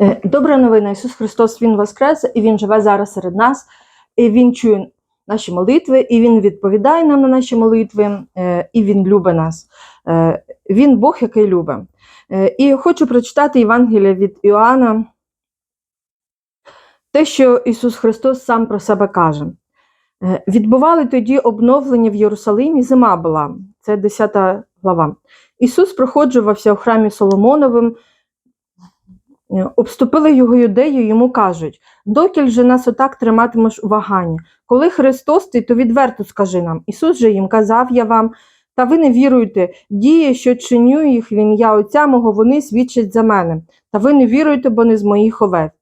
Е, Добра новина, Ісус Христос, Він воскрес, і Він живе зараз серед нас, і Він чує наші молитви, і Він відповідає нам на наші молитви, е, і Він любить нас. Е, Він Бог, який любить. І хочу прочитати Євангелія від Іоанна, те, що Ісус Христос сам про себе каже. Відбували тоді обновлення в Єрусалимі, зима була, це 10 глава. Ісус проходжувався у храмі Соломоновим, обступили його юдею, йому кажуть: докіль же нас отак триматимеш у ваганні? Коли Христос ти, то відверто скажи нам. Ісус же їм казав я вам, та ви не віруєте, дії, що чиню їх в ім'я Отця мого, вони свідчать за мене, та ви не віруєте, бо не з моїх овець.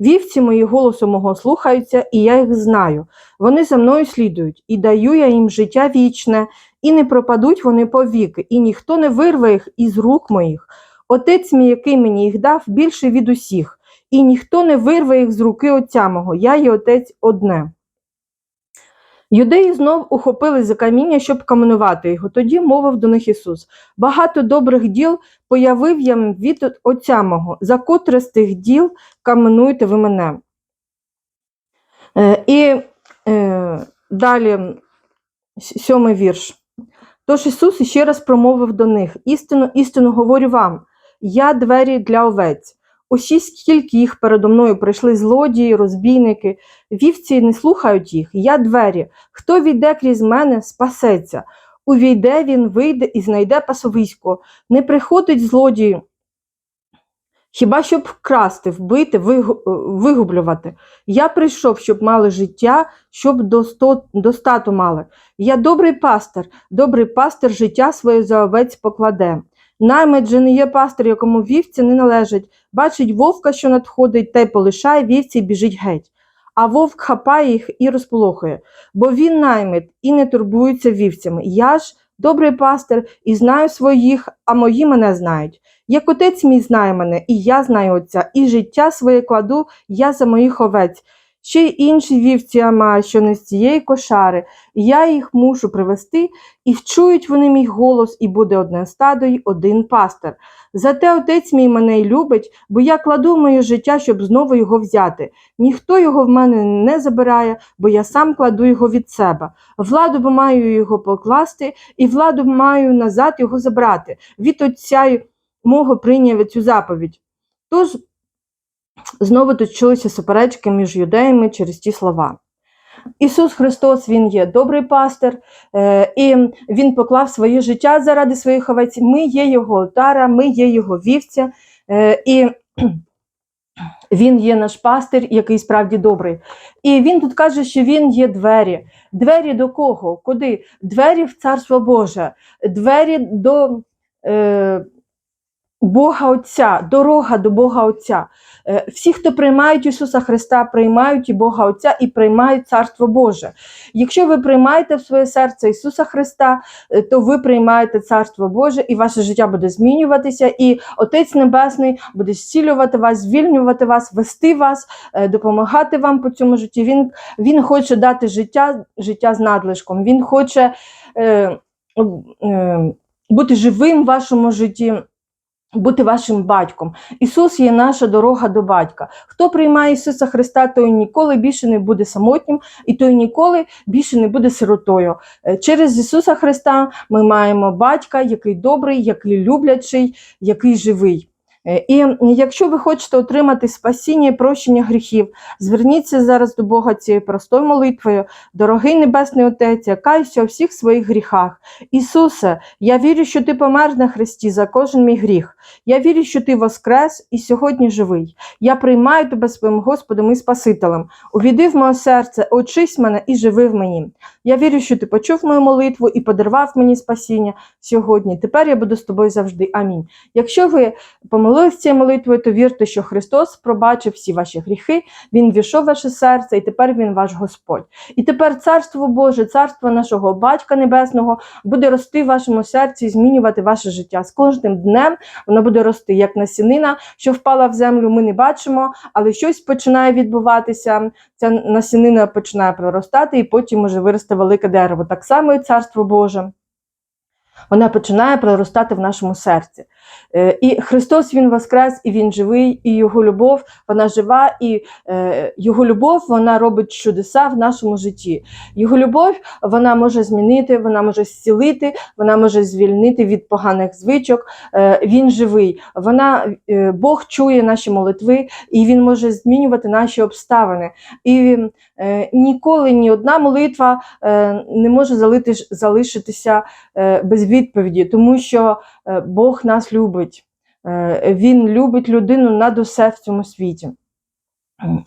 Вівці мої голосу мого слухаються, і я їх знаю. Вони за мною слідують, і даю я їм життя вічне, і не пропадуть вони повіки, і ніхто не вирве їх із рук моїх. Отець мій, який мені їх дав, більший від усіх, і ніхто не вирве їх з руки Отця мого, я і Отець одне. Юдеї знов ухопили за каміння, щоб каменувати його. Тоді мовив до них Ісус: Багато добрих діл появив я від Отця мого, за котре з тих діл каменуєте ви мене. Е, і е, далі сьомий вірш. Тож Ісус іще раз промовив до них: істину, істину говорю вам, я двері для овець. Усі, скільки їх передо мною прийшли злодії, розбійники, вівці не слухають їх, я двері. Хто війде крізь мене, спасеться. Увійде він, вийде і знайде пасовисько. Не приходить злодій, хіба щоб красти, вбити, вигублювати. Я прийшов, щоб мали життя, щоб достату мали. Я добрий пастир, добрий пастир життя своє за овець покладе. Наймит же не є пастир, якому вівці не належить. Бачить вовка, що надходить, та й полишає вівці і біжить геть. А вовк хапає їх і розполохує, бо він наймит і не турбується вівцями. Я ж добрий пастир і знаю своїх, а мої мене знають. Як отець мій знає мене, і я знаю отця, і життя своє кладу я за моїх овець. Ще й інші вівці я маю, що не з цієї кошари, і я їх мушу привести, і вчують вони мій голос, і буде одне стадо й один пастир. Зате отець мій мене й любить, бо я кладу моє життя, щоб знову його взяти. Ніхто його в мене не забирає, бо я сам кладу його від себе. Владу бо маю його покласти, і владу маю назад його забрати. Від отця мого прийняв цю заповідь. Тож знову тут чулися суперечки між юдеями через ті слова. Ісус Христос, Він є добрий пастир, е, і Він поклав своє життя заради своїх овець. Ми є Його отара, ми є Його вівця, е, і Він є наш пастир, який справді добрий. І він тут каже, що він є двері. Двері до кого? Куди? Двері в Царство Боже, двері до е, Бога Отця, дорога до Бога Отця. Е, Всі, хто приймають Ісуса Христа, приймають і Бога Отця і приймають Царство Боже. Якщо ви приймаєте в своє серце Ісуса Христа, е, то ви приймаєте Царство Боже, і ваше життя буде змінюватися, і Отець Небесний буде зцілювати вас, звільнювати вас, вести вас, е, допомагати вам по цьому житті. Він, він хоче дати життя, життя з надлишком. Він хоче е, е, бути живим в вашому житті бути вашим батьком. Ісус є наша дорога до батька. Хто приймає Ісуса Христа, той ніколи більше не буде самотнім, і той ніколи більше не буде сиротою. Е, Через Ісуса Христа ми маємо батька, який добрий, який люблячий, який живий. Е, І якщо ви хочете отримати спасіння і прощення гріхів, зверніться зараз до Бога цією простою молитвою, дорогий Небесний Отець, я каюся у всіх своїх гріхах. Ісусе, я вірю, що Ти помер на Христі за кожен мій гріх. Я вірю, що Ти воскрес і сьогодні живий. Я приймаю тебе своїм Господом і Спасителем. Увійди в моє серце, очись мене і живи в мені. Я вірю, що ти почув мою молитву і подарував мені спасіння сьогодні. Тепер я буду з тобою завжди. Амінь. Якщо ви помолились цією молитвою, то вірте, що Христос пробачив всі ваші гріхи, Він війшов ваше серце, і тепер Він ваш Господь. І тепер Царство Боже, царство нашого Батька Небесного буде рости в вашому серці і змінювати ваше життя. З кожним днем воно буде рости, як насінина, що впала в землю, ми не бачимо, але щось починає відбуватися. Ця насінина починає проростати, і потім може вирости велике дерево. Так само і Царство Боже. Вона починає проростати в нашому серці. Е, І Христос Він воскрес, і Він живий, і Його любов, вона жива, і е, Його любов вона робить чудеса в нашому житті. Його любов вона може змінити, вона може зцілити, вона може звільнити від поганих звичок. Е, Він живий. Вона, Бог чує наші молитви, і Він може змінювати наші обставини. І ніколи ні одна молитва не може залишитися е, відповіді, тому що е, Бог нас любить. Е, Він любить людину над усе в цьому світі.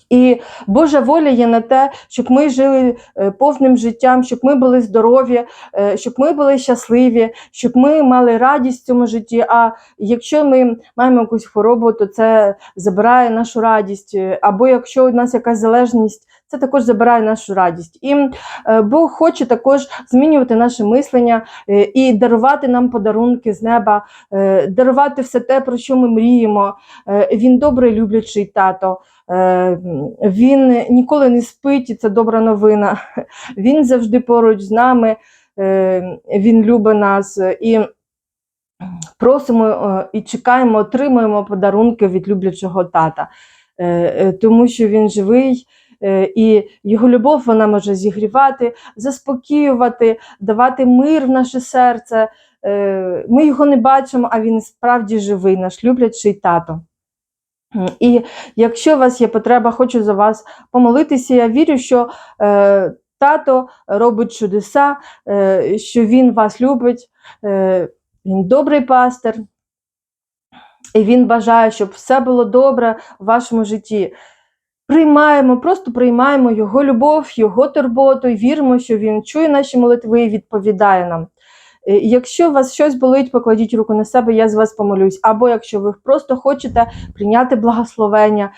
І Божа воля є на те, щоб ми жили е, повним життям, щоб ми були здорові, щоб ми були щасливі, щоб ми мали радість в цьому житті. А якщо ми маємо якусь хворобу, то це забирає нашу радість. Або якщо у нас якась залежність, це також забирає нашу радість. І е, Бог хоче також змінювати наше мислення е, і дарувати нам подарунки з неба, е, дарувати все те, про що ми мріємо. Він добрий, люблячий тато. Він ніколи не спить, і це добра новина. Він завжди поруч з нами, він любить нас і просимо і чекаємо, отримуємо подарунки від люблячого тата, тому що він живий. Е, І його любов вона може зігрівати, заспокоювати, давати мир в наше серце. Е, Ми його не бачимо, а він справді живий, наш люблячий тато. І якщо у вас є потреба, хочу за вас помолитися. Я вірю, що е, тато робить чудеса, е, що він вас любить, е, він добрий пастир, і він бажає, щоб все було добре в вашому житті. Приймаємо, просто приймаємо його любов, його турботу і віримо, що він чує наші молитви і відповідає нам. Е, Якщо у вас щось болить, покладіть руку на себе, я з вас помолюсь. Або якщо ви просто хочете прийняти благословення,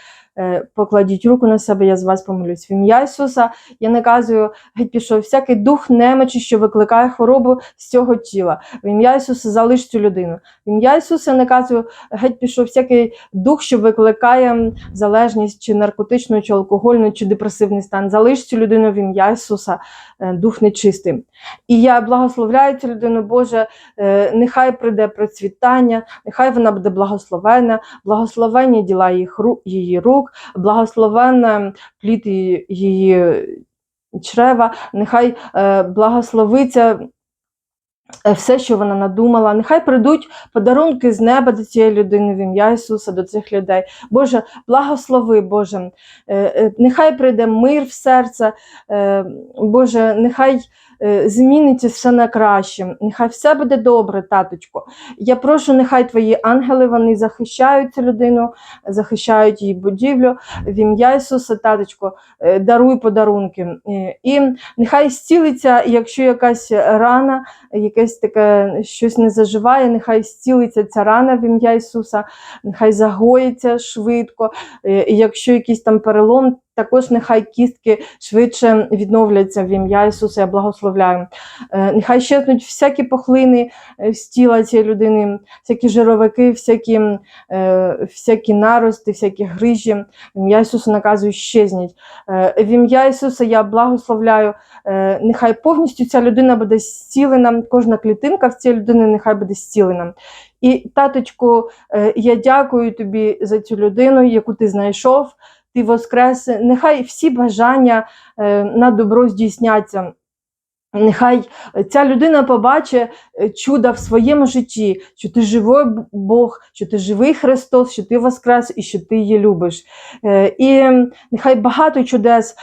покладіть руку на себе, я з вас помолюсь. В ім'я Ісуса я наказую, геть пішов всякий дух немочі, що викликає хворобу з цього тіла. В ім'я Ісуса залиш цю людину. В ім'я Ісуса наказую, геть пішов всякий дух, що викликає залежність чи наркотичну, чи алкогольну, чи депресивний стан. Залиш цю людину в ім'я Ісуса, е, дух нечистий. І я благословляю цю людину, Боже, е, нехай прийде процвітання, нехай вона буде благословена, благословення діла їх ру- її рук, благословенна плід її- чрева, нехай е, благословиться. е, Все, що вона надумала, нехай прийдуть подарунки з неба до цієї людини в ім'я Ісуса, до цих людей. Боже, благослови, Боже, Е, нехай прийде мир в серце, Боже, нехай зміниться все на краще, нехай все буде добре, таточко. Я прошу, нехай твої ангели вони захищають цю людину, захищають її будівлю. В ім'я Ісуса, таточко, е, даруй подарунки. Е, І нехай зцілиться, якщо якась рана, якесь таке щось не заживає, нехай зцілиться ця рана в ім'я Ісуса, нехай загоїться швидко. Е, І якщо якийсь там перелом, також нехай кістки швидше відновляться в ім'я Ісуса, я благословляю. Е, Нехай щезнуть всякі похлини е, з тіла цієї людини, всякі жировики, всякі, е, всякі нарости, всякі грижі. В ім'я Ісуса наказую щезніть. Е, В ім'я Ісуса я благословляю. е, Нехай повністю ця людина буде зцілена, кожна клітинка в цій людини нехай буде зцілена. І, таточку, е, я дякую тобі за цю людину, яку ти знайшов ти воскрес, нехай всі бажання е, на добро здійсняться. Нехай ця людина побачить е, чудо в своєму житті, що ти живий Бог, що ти живий Христос, що ти воскрес і що ти її любиш. Е, І нехай багато чудес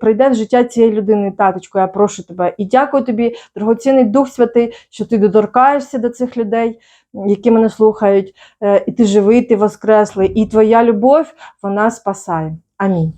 прийде- в життя цієї людини, таточко, я прошу тебе. І дякую тобі, дорогоцінний Дух Святий, що ти доторкаєшся до цих людей, які мене слухають. Е, І ти живий, ти воскреслий, і твоя любов вона спасає. Амінь.